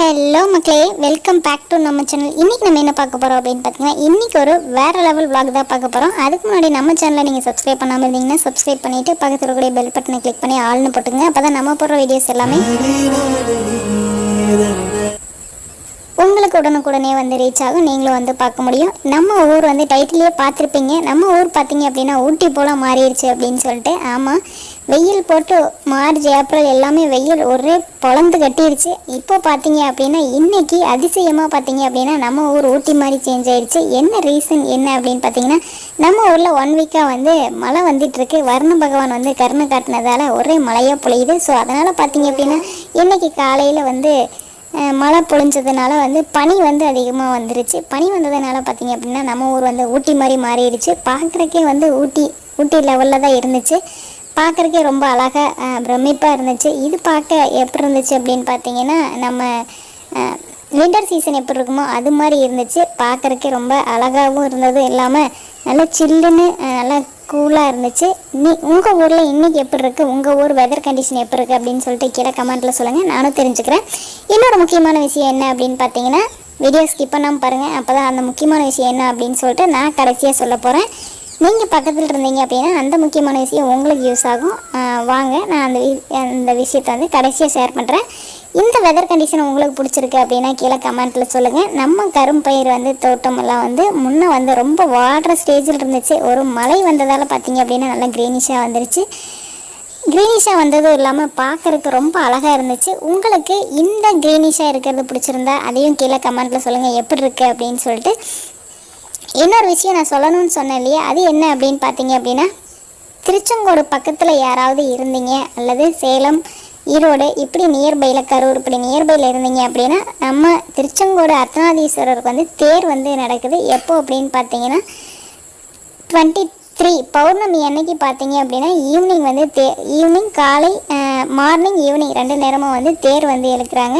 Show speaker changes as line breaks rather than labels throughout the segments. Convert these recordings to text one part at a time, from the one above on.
Hello மக்களே. Welcome back to நம்ம channel இன்றைக்கி நம்ம என்ன பார்க்க போகிறோம் அப்படின்னு பார்த்தீங்கன்னா இன்றைக்கி ஒரு வேறு லெவல் vlog தான் பார்க்க போகிறோம் அதுக்கு முன்னாடி நம்ம சேனலை நீங்கள் சப்ஸ்கிரைப் பண்ணாமல் இருந்தீங்கன்னா சப்ஸ்கிரைப் பண்ணிவிட்டு பக்கத்தில் இருக்கக்கூடிய பெல் பட்டனை கிளிக் பண்ணி ஆள்னு போட்டுங்க. அப்போ தான் நம்ம போடுற வீடியோஸ் எல்லாமே உங்களுக்கு உடனுக்குடனே வந்து ரீச் ஆகும். நீங்களும் வந்து பார்க்க முடியும். நம்ம ஊர் வந்து டைட்டிலே பார்த்துருப்பீங்க. நம்ம ஊர் பார்த்தீங்க அப்படின்னா ஊட்டி போல் மாறிடுச்சு அப்படின்னு சொல்லிட்டு ஆமாம் வெயில் போட்டு மார்ச் ஏப்ரல் எல்லாமே வெயில் ஒரே பொழந்து கட்டிடுச்சு இப்போ பார்த்தீங்க அப்படின்னா இன்னைக்கு அதிசயமாக பார்த்தீங்க அப்படின்னா நம்ம ஊர் ஊட்டி மாதிரி சேஞ்ச் ஆயிடுச்சு என்ன ரீசன் என்ன அப்படின்னு பார்த்தீங்கன்னா நம்ம ஊரில் ஒன் வீக்காக வந்து மழை வந்துட்டுருக்கு. வர்ண பகவான் வந்து கருணை காட்டினதால ஒரே மழையாக பொழியுது. ஸோ அதனால் பார்த்தீங்க அப்படின்னா இன்னைக்கு காலையில் வந்து மழை பொழிஞ்சதுனால வந்து பனி வந்து அதிகமாக வந்துருச்சு. பனி வந்ததுனால பார்த்தீங்க அப்படின்னா நம்ம ஊர் வந்து ஊட்டி மாதிரி மாறிடுச்சு. பார்க்குறக்கே வந்து ஊட்டி ஊட்டி லெவலில் தான் இருந்துச்சு. பார்க்குறக்கே ரொம்ப அழகாக பிரமிப்பாக இருந்துச்சு. இது பார்க்க எப்படி இருந்துச்சு அப்படின்னு பார்த்தீங்கன்னா நம்ம வின்டர் சீசன் எப்படி இருக்குமோ அது மாதிரி இருந்துச்சு. பார்க்குறக்கே ரொம்ப அழகாகவும் இருந்ததும் இல்லாமல் நல்லா சில்லுன்னு நல்லா கூலாக இருந்துச்சு. நீ உங்கள் ஊரில் இன்றைக்கி எப்படி இருக்குது உங்கள் ஊர் வெதர் கண்டிஷன் எப்படி இருக்குது அப்படின்னு சொல்லிட்டு கீழே கமெண்ட்டில் சொல்லுங்கள் நானும் தெரிஞ்சுக்கிறேன். இன்னொரு முக்கியமான விஷயம் என்ன அப்படின்னு பார்த்தீங்கன்னா வீடியோ ஸ்கிப் பண்ணாமல் பாருங்கள் அப்போ தான் அந்த முக்கியமான விஷயம் என்ன அப்படின்னு சொல்லிட்டு நான் கடைசியாக சொல்ல போகிறேன் நீங்கள் பக்கத்தில் இருந்தீங்க அப்படின்னா அந்த முக்கியமான விஷயம் உங்களுக்கு யூஸ் ஆகும். வாங்க நான் அந்த அந்த விஷயத்தை வந்து கடைசியாக ஷேர் பண்ணுறேன் இந்த வெதர் கண்டிஷன் உங்களுக்கு பிடிச்சிருக்கு அப்படின்னா கீழே கமெண்ட்டில் சொல்லுங்கள் நம்ம கரும்பயிர் வந்து தோட்டமெல்லாம் வந்து முன்னே வந்து ரொம்ப வாடுற ஸ்டேஜில் இருந்துச்சு. ஒரு மழை வந்ததால் பார்த்தீங்க அப்படின்னா நல்லா க்ரீனிஷாக வந்துருச்சு. க்ரீனிஷாக வந்ததும் இல்லாமல் பார்க்குறதுக்கு ரொம்ப அழகாக இருந்துச்சு. உங்களுக்கு இந்த க்ரீனிஷாக இருக்கிறது பிடிச்சிருந்தா அதையும் கீழே கமெண்ட்டில் சொல்லுங்கள் எப்படி இருக்குது அப்படின்னு சொல்லிட்டு இன்னொரு விஷயம் நான் சொல்லணும்னு சொன்னேன் இல்லையா? அது என்ன அப்படின்னு பார்த்தீங்க அப்படின்னா திருச்செங்கோடு பக்கத்தில் யாராவது இருந்தீங்க? அல்லது சேலம் ஈரோடு இப்படி நியர்பையில் கரூர் இப்படி நியர்பையில் இருந்தீங்க அப்படின்னா நம்ம திருச்செங்கோடு அர்த்தநாதீஸ்வரருக்கு வந்து தேர் வந்து நடக்குது. எப்போ அப்படின்னு பார்த்தீங்கன்னா டுவெண்ட்டி த்ரீ பௌர்ணமி அன்னைக்கு பார்த்தீங்க அப்படின்னா ஈவினிங் வந்து தே ஈவினிங் காலை மார்னிங் ஈவினிங் ரெண்டு நேரமும் வந்து தேர் வந்து இழுக்கிறாங்க.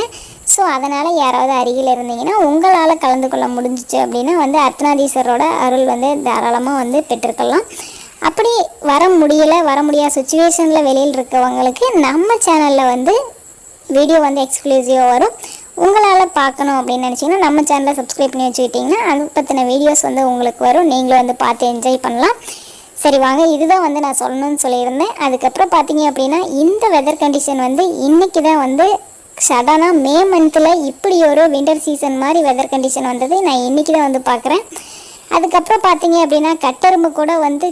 ஸோ அதனால் யாராவது அருகில் இருந்தீங்கன்னா உங்களால் கலந்து கொள்ள முடிஞ்சிச்சு அப்படின்னா வந்து அர்த்தநாதீஸ்வரோட அருள் வந்து தாராளமாக வந்து பெற்றுக்கலாம் அப்படி வர முடியலை வர முடியாத சுச்சுவேஷனில் வெளியில் இருக்கவங்களுக்கு நம்ம சேனலில் வந்து வீடியோ வந்து எக்ஸ்க்ளூசிவாக வரும். உங்களால் பார்க்கணும் அப்படின்னு நினச்சிங்கன்னா நம்ம சேனலை சப்ஸ்கிரைப் பண்ணி வச்சுக்கிட்டிங்கன்னா அது பற்றின வீடியோஸ் வந்து உங்களுக்கு வரும். நீங்களும் வந்து பார்த்து என்ஜாய் பண்ணலாம். சரி வாங்க. இதுதான் வந்து நான் சொல்லணும்னு சொல்லியிருந்தேன். அதுக்கப்புறம் பார்த்தீங்க அப்படின்னா இந்த வெதர் கண்டிஷன் வந்து இன்றைக்கி தான் வந்து சடனாக மே மந்தில் இப்படி ஒரு வின்டர் சீசன் மாதிரி வெதர் கண்டிஷன் வந்தது. நான் இன்றைக்கி தான் வந்து பார்க்குறேன். அதுக்கப்புறம் பார்த்தீங்க அப்படின்னா கட்டெரும்பு கூட வந்து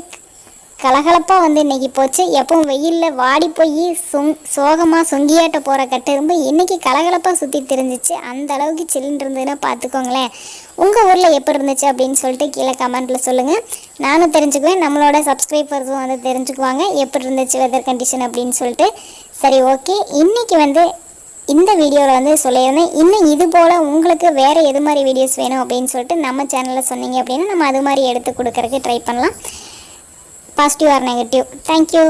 கலகலப்பாக வந்து இன்றைக்கி போச்சு. எப்பவும் வெயிலில் வாடி போய் சுங் சோகமாக சுங்கியாட்ட போகிற கட்டெரும்பு இன்றைக்கி கலகலப்பாக சுற்றி தெரிஞ்சிச்சு. அந்த அளவுக்கு சில்லுன்னு இருந்ததுன்னா பார்த்துக்கோங்களேன். உங்கள் ஊரில் எப்படி இருந்துச்சு அப்படின்னு சொல்லிட்டு கீழே கமெண்ட்டில் சொல்லுங்கள் நானும் தெரிஞ்சுக்குவேன். நம்மளோட சப்ஸ்கிரைபர்ஸும் வந்து தெரிஞ்சுக்குவாங்க. எப்படி இருந்துச்சு வெதர் கண்டிஷன் அப்படின்னு சொல்லிட்டு. சரி ஓகே இன்றைக்கி வந்து இந்த வீடியோவில் வந்து சொல்லியிருந்தேன் இன்னும் இது போல் உங்களுக்கு வேறு எது மாதிரி வீடியோஸ் வேணும்? அப்படின்னு சொல்லிட்டு நம்ம சேனலில் சொன்னீங்க அப்படின்னா நம்ம அது மாதிரி எடுத்து கொடுக்கறதுக்கு ட்ரை பண்ணலாம். Positive or negative thank you